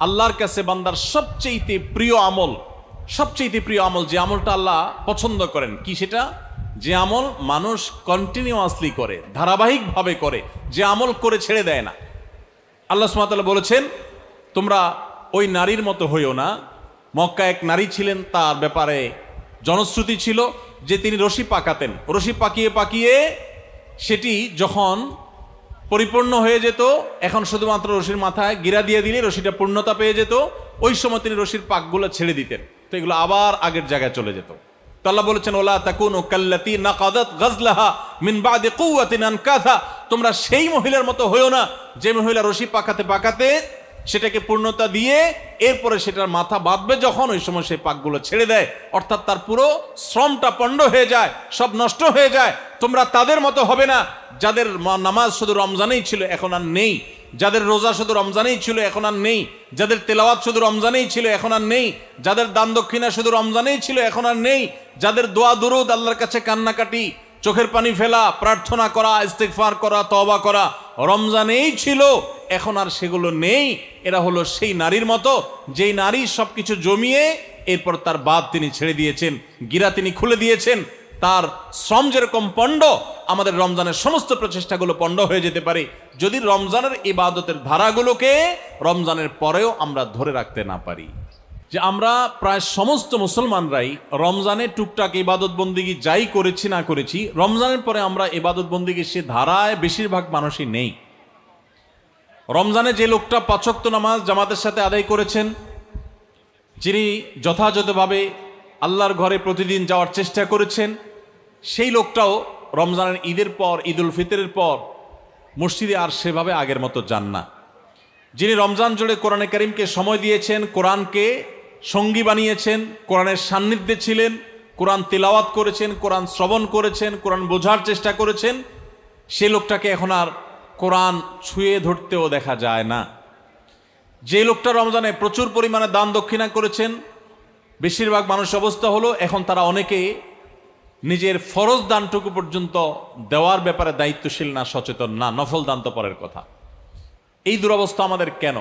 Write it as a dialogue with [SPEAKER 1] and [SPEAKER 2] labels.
[SPEAKER 1] আল্লাহর কাছে বান্দার সবচেয়েতে প্রিয় আমল, সবচেয়েতে প্রিয় আমল যে আমলটা আল্লাহ পছন্দ করেন, কি সেটা? যে আমল মানুষ কন্টিনিউয়াসলি করে, ধারাবাহিকভাবে করে, যে আমল করে ছেড়ে দেয় না। আল্লাহ সুমাতাল্লাহ বলেছেন, তোমরা ওই নারীর মতো হইও না। মক্কা এক নারী ছিলেন, তার ব্যাপারে জনশ্রুতি ছিল যে তিনি রশি পাকাতেন। রশি পাকিয়ে পাকিয়ে সেটি যখন পরিপূর্ণ হয়ে যেত। এখন শুধুমাত্র রশির মাথায় গিরা দিয়ে দিলে রশিটা পূর্ণতা পেয়ে যেত। ওই সময় তিনি রশির পাকগুলো ছেড়ে দিতেন। তো এগুলো আবার আগের জায়গায় চলে যেত। তো বলেছেন, ওলা তাকুন ও কাল্লাতি নাকাদাত গাজলাহা মিন বাদে কুওয়াতিন আনকাথা তোমরা সেই মহিলার মতো হয়েও না। যে মহিলা রশি পাকাতে পাকাতে সেটাকে পূর্ণতা দিয়ে এরপরে সেটার মাথা বাঁধবে যখন ওই সময় সেই পাকগুলো ছেড়ে দেয়। অর্থাৎ তার পুরো শ্রমটা পণ্ড হয়ে যায়, সব নষ্ট হয়ে যায়। তোমরা তাদের মতো হবে না। যাদের নামাজ শুধু রমজানেই ছিল, এখন আর নেই। যাদের রোজা শুধু রমজানেই ছিল, এখন আর নেই। যাদের তেলাওয়াত শুধু রমজানেই ছিল, এখন আর নেই। যাদের দান দক্ষিণা শুধু রমজানেই ছিল, এখন আর নেই। যাদের দোয়া দুরুদ, আল্লাহর কাছে কান্নাকাটি, চোখের পানি ফেলা, প্রার্থনা করা, ইস্তেগফার করা, তওবা করা, রমজানেই ছিল, এখন আর সেগুলো নেই। এরা হলো সেই নারীর মতো, যেই নারী সবকিছু জমিয়ে, এরপর তার বাদ তিনি ছেড়ে দিয়েছেন, গিরা তিনি খুলে দিয়েছেন তার শ্রম যেরকম পণ্ড, আমাদের রমজানের সমস্ত প্রচেষ্টাগুলো পণ্ড হয়ে যেতে পারে। যদি রমজানের ইবাদতের ধারাগুলোকে রমজানের পরেও আমরা ধরে রাখতে না পারি। যে আমরা প্রায় সমস্ত মুসলমানরাই রমজানে টুকটাক ইবাদত বন্দিগি যাই করেছি না করেছি, রমজানের পরে আমরা ইবাদত বন্দিগি সে ধারায় বেশিরভাগ মানুষই নেই। রমজানে যে লোকটা পাচক্ত নামাজ জামাতের সাথে আদায় করেছেন, যিনি যথাযথভাবে আল্লাহর ঘরে প্রতিদিন যাওয়ার চেষ্টা করেছেন। সেই লোকটাও রমজানের ঈদের পর ঈদ উল ফিতরের পর মসজিদে আর সেভাবে আগের মতো যান না। যিনি রমজান জুড়ে কোরআনে করিমকে সময় দিয়েছেন, কোরআনকে সঙ্গী বানিয়েছেন, কোরআনের সান্নিধ্যে ছিলেন, কোরআন তিলাওয়াত করেছেন, কোরআন শ্রবণ করেছেন, কোরআন বোঝার চেষ্টা করেছেন, সে লোকটাকে এখন আর কোরআন ছুঁয়ে ধরতেও দেখা যায় না। যে লোকটা রমজানে প্রচুর পরিমাণে দান দক্ষিণা করেছেন বেশিরভাগ মানুষ অবস্থা হলো, এখন তারা অনেকে নিজের ফরজ দানটুকু পর্যন্ত দেওয়ার ব্যাপারে দায়িত্বশীল না, সচেতন না, নফল দান তো পরের কথা। এই দুরবস্থা আমাদের কেন?